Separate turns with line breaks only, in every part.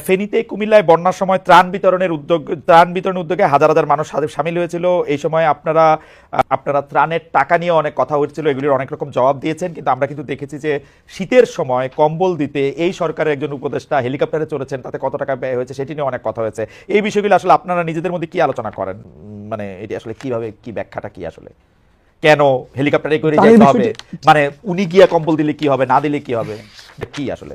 ফেনীতে কুমিল্লায় বন্যার সময় ত্রাণ বিতরণের উদ্যোগ ত্রাণ বিতরণ উদ্যোগে হাজার হাজার মানুষ সামিল হয়েছিল। এই সময় আপনারা আপনারা ত্রাণের টাকা নিয়ে অনেক কথা হয়েছিল এগুলির অনেক রকম জবাব দিয়েছেন কিন্তু আমরা কিন্তু দেখেছি যে শীতের সময় কম্বল দিতে এই সরকারের একজন উপদেষ্টা হেলিকপ্টারে চলেছেন তাতে কত টাকা ব্যয় হয়েছে সেটি নিয়ে অনেক কথা হয়েছে। এই বিষয়গুলো আসলে আপনারা নিজেদের মধ্যে কি আলোচনা করেন? মানে এটি আসলে কীভাবে কি ব্যাখ্যাটা কি আসলে? কেন হেলিকপ্টারে করে যেতে হবে? মানে উনি গিয়া কম্বল দিলে কি হবে না দিলে কি হবে? কি আসলে?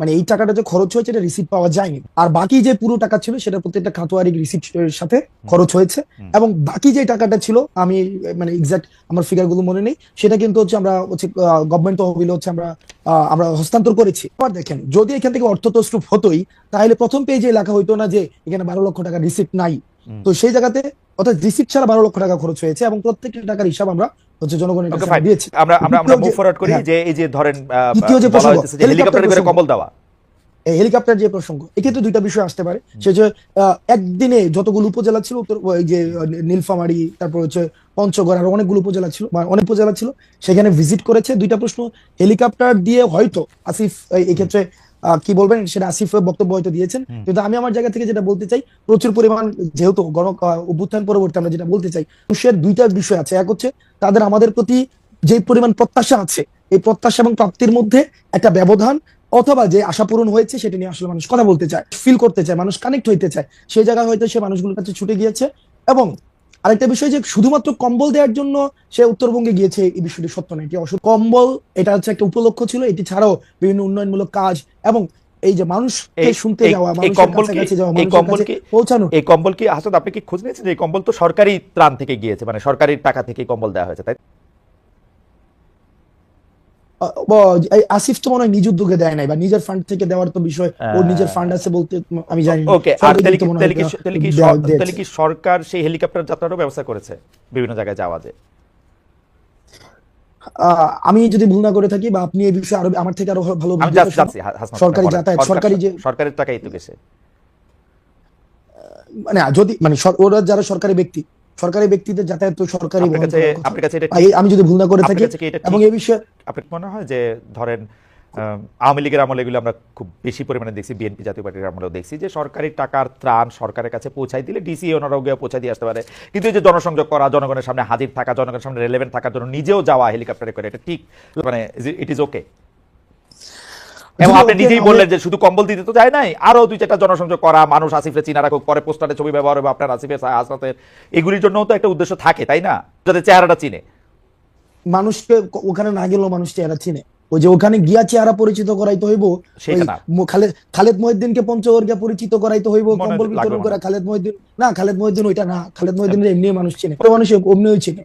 মানে এই টাকাটা যে খরচ হয়েছে এটা রিসিপ্ট পাওয়া যায়নি। আর বাকি যে পুরো টাকা ছিল সেটা প্রত্যেকটা খাতোয়ারি রিসিপ্ট সাথে খরচ হয়েছে। এবং বাকি যে টাকাটা ছিল আমি মানে এক্সাক্ট আমার ফিগারগুলো মনে নেই সেটা কিন্তু হচ্ছে আমরা হচ্ছে গভর্নমেন্ট তহবিল হচ্ছে আমরা আমরা হস্তান্তর করেছি। আবার দেখেন যদি এখান থেকে অর্থ তস্রুপ হতোই তাহলে প্রথম পেজে লেখা হইতো না যে এখানে বারো লক্ষ টাকা রিসিপ্ট নাই। তো সেই জায়গাতে অর্থাৎ রিসিপ্ট ছাড়া বারো লক্ষ টাকা খরচ হয়েছে এবং প্রত্যেকটা টাকার হিসাব আমরা হচ্ছে জনগণের কাছে দিয়েছি।
আমরা আমরা আমরা মুভ ফরওয়ার্ড করি
হ্যাঁ।
যে এই যে ধরেন
দ্বিতীয় যে প্রসঙ্গ,
হেলিকপ্টারে করে কম্বল দেওয়া।
এই হেলিকপ্টার যে প্রসঙ্গ এক্ষেত্রে দুইটা বিষয় আসতে পারে। সে যে একদিনে যতগুলো উপজেলা ছিল উত্তর যে নীলফামারী তারপর হচ্ছে পঞ্চগড় আর অনেকগুলো উপজেলা ছিল অনেক উপজেলা ছিল সেখানে ভিজিট করেছে। দুইটা প্রশ্ন হেলিকপ্টার দিয়ে হয়তো আসিফ এই- এই ক্ষেত্রে আহ, কি বলবেন? সেটা আসিফ বক্তব্য হয়তো দিয়েছেন। কিন্তু আমি আমার জায়গা থেকে যেটা বলতে চাই প্রচুর পরিমাণ যেহেতু গণ অভ্যুত্থান পরবর্তী আমরা যেটা বলতে চাই মানুষের দুইটা বিষয় আছে। এক হচ্ছে তাদের আমাদের প্রতি যে পরিমাণ প্রত্যাশা আছে এই প্রত্যাশা এবং প্রাপ্তির মধ্যে একটা ব্যবধান অথবা যে আশা পূরণ হয়েছে সেটা নিয়ে আসলে মানুষ কথা বলতে চায় ফিল করতে চায় মানুষ কানেক্ট হইতে চায়। সেই জায়গায় হয়তো সে মানুষগুলোর কাছে ছুটে গিয়েছে এবং আরেকটা বিষয় যে শুধুমাত্র কম্বল দেওয়ার জন্য সে উত্তরবঙ্গে গিয়েছে এই বিষয়টি সত্য নয় এটি অবশ্য কম্বল এটা হচ্ছে একটা উপলক্ষ ছিল এটি ছাড়াও বিভিন্ন উন্নয়নমূলক কাজ এবং এই যে
মানুষ
শুনতে যাওয়া
এই
মানুষের
কম্বল
কাছে যাওয়া
এই
মানুষের
কম্বল কি-
পৌঁছানো।
এই কম্বল কি হাসান আপনি কি খোঁজ নিয়েছেন যে এই কম্বল তো সরকারি ত্রাণ থেকে গিয়েছে মানে সরকারি টাকা থেকে কম্বল দেওয়া হয়েছে তাই
আসিফ তো মনে হয় নিজ উদ্যোগে দেয় নাই বা নিজের ফান্ড থেকে দেওয়ার তো বিষয় ওর
আহ,
নিজের ফান্ড আছে বলতে আমি জানি
ওকে আর তাহলে কি
হয়
সরকার সেই হেলিকপ্টার যাত্রারও ব্যবস্থা করেছে বিভিন্ন জায়গায় যাওয়া যে
আহ, আমি যদি ভুল না করে থাকি বা আপনি এই বিষয়ে আরও আমার থেকে আরও ভালো সরকারি যাতায়াত,
সরকারি
যে-
সরকারের টাকাই তো গেছে।
মানে যদি মানে ওরা যারা সরকারি ব্যক্তি সরকারি ব্যক্তিদের যাতায়াত তো সরকারি
আপনার কাছে এটা
আমি যদি ভুল না করে থাকি এবং এই বিষয়ে
আপনার মনে হয় যে ধরেন আওয়ামী লীগের আমলে এগুলো আমরা খুব বেশি পরিমাণে দেখছি বিএনপি জাতীয় পার্টির আমলেও দেখছি যে সরকারি টাকার ত্রাণ সরকারের কাছে পৌঁছাই দিলে ডিসি ওনারাও গিয়ে পৌঁছাই দিয়ে আসতে পারে। কিন্তু এই যে জনসংযোগ করা জনগণের সামনে হাজির থাকা জনগণের সামনে রেলেভেন্ট থাকার জন্য নিজেও যাওয়া হেলিকপ্টারে করে এটা ঠিক মানে ইট ইজ ওকে এবং আপনি নিজেই বললেন যে শুধু কম্বল দিতে তো যায় নাই আরও দুই চারটা জনসংযোগ করা মানুষ আসিফে চিনা রাখুক পরে পোস্টারে ছবি ব্যবহার হবে আপনার আসিফের হাসনাতের। এগুলির জন্য তো একটা উদ্দেশ্য থাকে তাই না? যাতে চেহারাটা চিনে।
মানুষকে ওখানে না গেলেও মানুষ চেহারা চিনে। ওই যে ওখানে গিয়া চেহারা পরিচিত করাইতে হইব খালেদ মহিউদ্দিনকে পঞ্চগড় পরিচিত করাইতে হইব কম্বল বিতরণ করা। খালেদ মহিউদ্দিন না খালেদ মহিউদ্দিন ওইটা না খালেদ মহিউদ্দিনের এমনি মানুষ চিনে। মানুষ অমনিও চিনে।